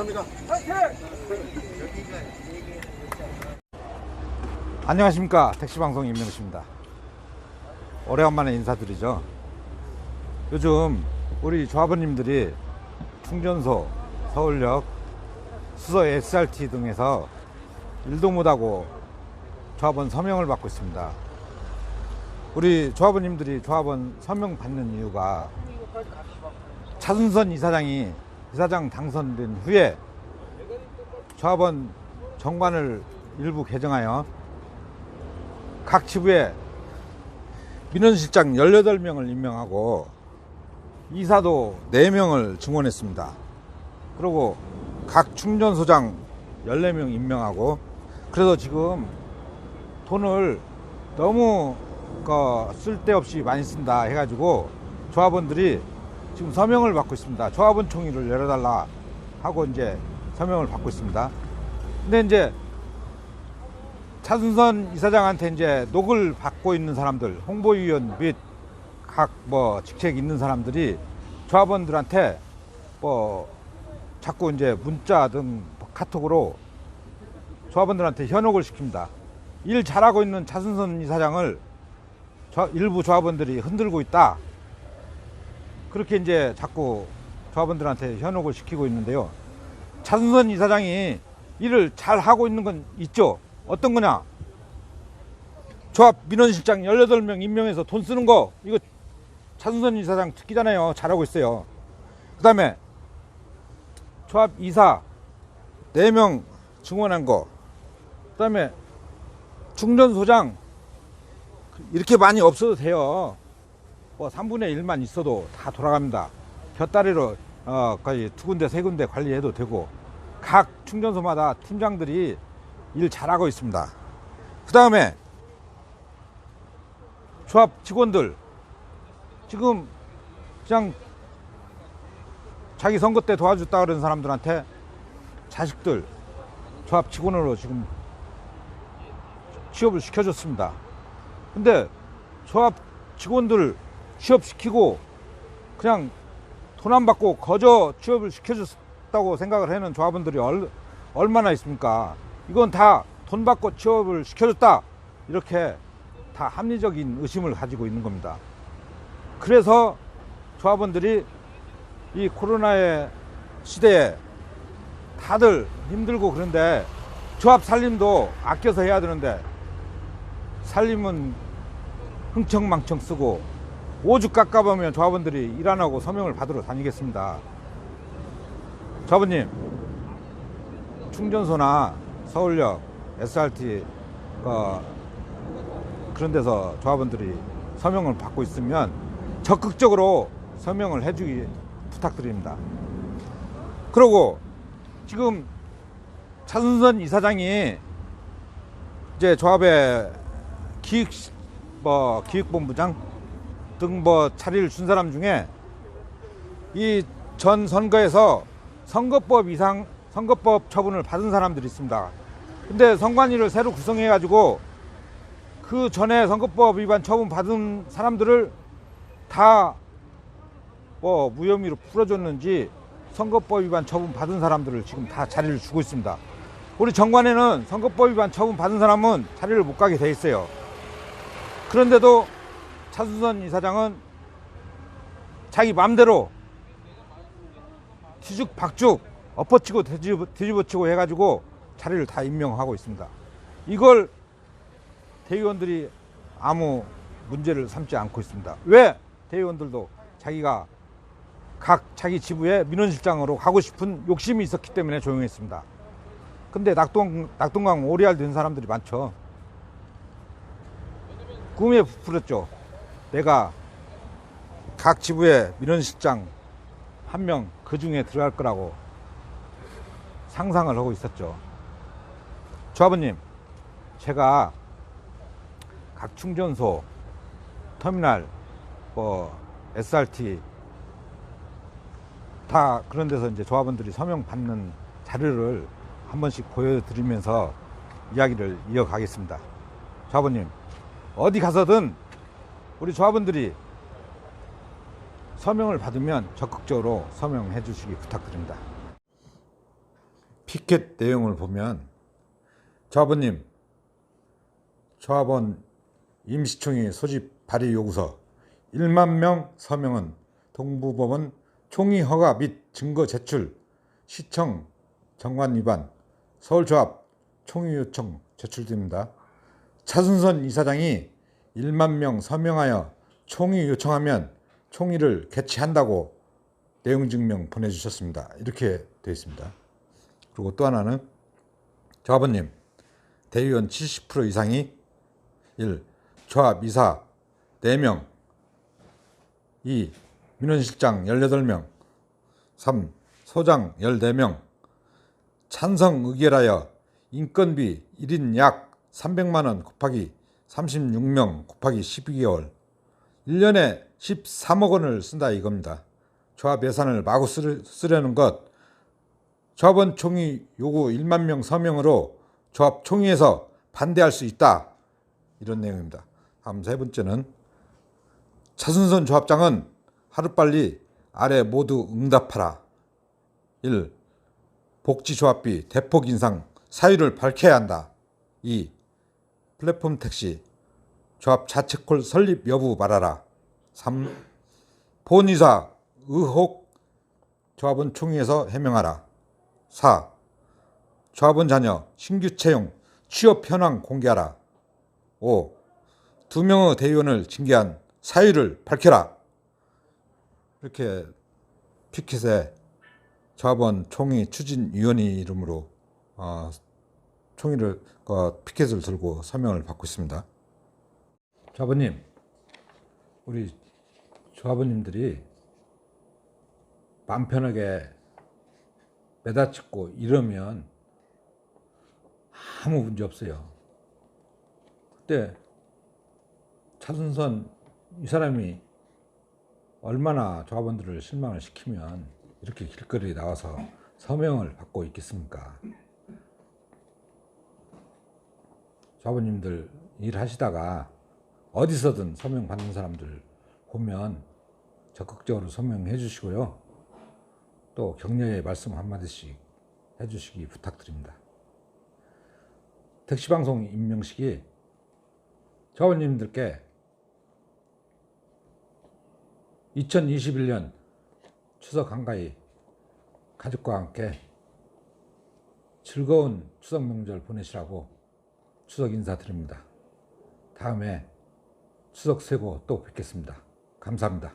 감사합니다. 안녕하십니까. 택시방송 임명수입니다. 오래간만에 인사드리죠. 요즘 우리 조합원님들이 충전소, 서울역, 수서 SRT 등에서 일도 못하고 조합원 서명을 받고 있습니다. 우리 조합원님들이 조합원 서명 받는 이유가 차순선 이사장이 이사장 당선된 후에 조합원 정관을 일부 개정하여 각 지부에 민원실장 18명을 임명하고 이사도 4명을 증원했습니다. 그리고 각 충전소장 14명 임명하고 그래서 지금 돈을 너무 그 쓸데없이 많이 쓴다 해가지고 조합원들이 지금 서명을 받고 있습니다. 조합원 총회를 열어달라 하고 이제 서명을 받고 있습니다. 근데 이제 차순선 이사장한테 이제 녹을 받고 있는 사람들, 홍보위원 및 각 뭐 직책 있는 사람들이 조합원들한테 뭐 자꾸 이제 문자 등 카톡으로 조합원들한테 현혹을 시킵니다. 일 잘하고 있는 차순선 이사장을 조- 일부 조합원들이 흔들고 있다. 그렇게 이제 자꾸 조합원들한테 현혹을 시키고 있는데요. 차순선 이사장이 일을 잘 하고 있는 건 있죠. 어떤 거냐? 조합 민원실장 18명 임명해서 돈 쓰는 거, 이거 차순선 이사장 특기잖아요. 잘하고 있어요. 그 다음에 조합 이사 4명 증원한 거, 그 다음에 충전소장 이렇게 많이 없어도 돼요. 뭐 3분의 1만 있어도 다 돌아갑니다. 곁다리로 어, 거의 두 군데, 세 군데 관리해도 되고 각 충전소마다 팀장들이 일 잘하고 있습니다. 그 다음에 조합 직원들 지금 그냥 자기 선거 때 도와줬다 그런 사람들한테 자식들 조합 직원으로 지금 취업을 시켜줬습니다. 근데 조합 직원들 취업시키고 그냥 돈 안 받고 거저 취업을 시켜줬다고 생각을 하는 조합원들이 얼, 얼마나 있습니까? 이건 다 돈 받고 취업을 시켜줬다. 이렇게 다 합리적인 의심을 가지고 있는 겁니다. 그래서 조합원들이 이 코로나의 시대에 다들 힘들고 그런데 조합 살림도 아껴서 해야 되는데 살림은 흥청망청 쓰고 오죽 깎아보면 조합원들이 일 안 하고 서명을 받으러 다니겠습니다. 조합원님, 충전소나 서울역, SRT 어, 그런 데서 조합원들이 서명을 받고 있으면 적극적으로 서명을 해주기 부탁드립니다. 그리고 지금 차순선 이사장이 이제 조합의 기획 뭐 기획본부장 등뭐 자리를 준 사람 중에 이 전 선거에서 선거법 이상 선거법 처분을 받은 사람들이 있습니다. 근데 선관위를 새로 구성해 가지고 그 전에 선거법 위반 처분 받은 사람들을 다 뭐 무혐의로 풀어줬는지 선거법 위반 처분 받은 사람들을 지금 다 자리를 주고 있습니다. 우리 정관에는 선거법 위반 처분 받은 사람은 자리를 못 가게 돼 있어요. 그런데도 차순선 이사장은 자기 맘대로 뒤죽박죽 엎어치고 뒤집어, 뒤집어치고 해가지고 자리를 다 임명하고 있습니다. 이걸 대의원들이 아무 문제를 삼지 않고 있습니다. 왜 대의원들도 자기가 각 자기 지부에 민원실장으로 가고 싶은 욕심이 있었기 때문에 조용했습니다. 근데 낙동, 낙동강 오리알 된 사람들이 많죠. 꿈에 부풀었죠. 내가 각 지부에 민원실장 한 명 그 중에 들어갈 거라고 상상을 하고 있었죠. 조합원님, 제가 각 충전소, 터미널, 뭐 SRT 다 그런 데서 이제 조합원들이 서명 받는 자료를 한 번씩 보여드리면서 이야기를 이어가겠습니다. 조합원님, 어디 가서든 우리 조합원들이 서명을 받으면 적극적으로 서명해 주시기 부탁드립니다. 피켓 내용을 보면 조합원님 조합원 임시총회 소집 발의 요구서 1만 명 서명은 동부법원 총의 허가 및 증거 제출 시청 정관 위반 서울조합 총의 요청 제출됩니다. 차순선 이사장이 1만 명 서명하여 총의 요청하면 총의를 개최한다고 내용 증명 보내주셨습니다. 이렇게 되어 있습니다. 그리고 또 하나는 조합원님 대의원 70% 이상이 1. 조합 이사 4명 2. 민원실장 18명 3. 소장 14명 찬성 의결하여 인건비 1인 약 300만원 곱하기 36명 곱하기 12개월 1년에 13억 원을 쓴다 이겁니다. 조합 예산을 마구 쓰- 쓰려는 것 조합원 총회 요구 1만 명 서명으로 조합 총회에서 반대할 수 있다. 이런 내용입니다. 다음 세 번째는 차순선 조합장은 하루빨리 아래 모두 응답하라. 1. 복지조합비 대폭 인상 사유를 밝혀야 한다. 2. 플랫폼 택시 조합 자체콜 설립 여부 말하라. 3. 본의사 의혹 조합원 총회에서 해명하라. 4. 조합원 자녀 신규 채용 취업 현황 공개하라. 5. 두 명의 대의원을 징계한 사유를 밝혀라. 이렇게 피켓에 조합원 총회 추진위원회 이름으로 어, 총회를 어, 피켓을 들고 서명을 받고 있습니다. 조합원님, 우리 조합원님들이 마음 편하게 매다짓고 이러면 아무 문제 없어요. 그때 차순선 이 사람이 얼마나 조합원들을 실망을 시키면 이렇게 길거리에 나와서 서명을 받고 있겠습니까? 조합원님들 일하시다가 어디서든 서명 받는 사람들 보면 적극적으로 서명해 주시고요. 또 격려의 말씀 한마디씩 해 주시기 부탁드립니다. 택시방송 임명식이 조합원님들께 2021년 추석 한가위 가족과 함께 즐거운 추석 명절 보내시라고 추석 인사드립니다. 다음에 추석 세고 또 뵙겠습니다. 감사합니다.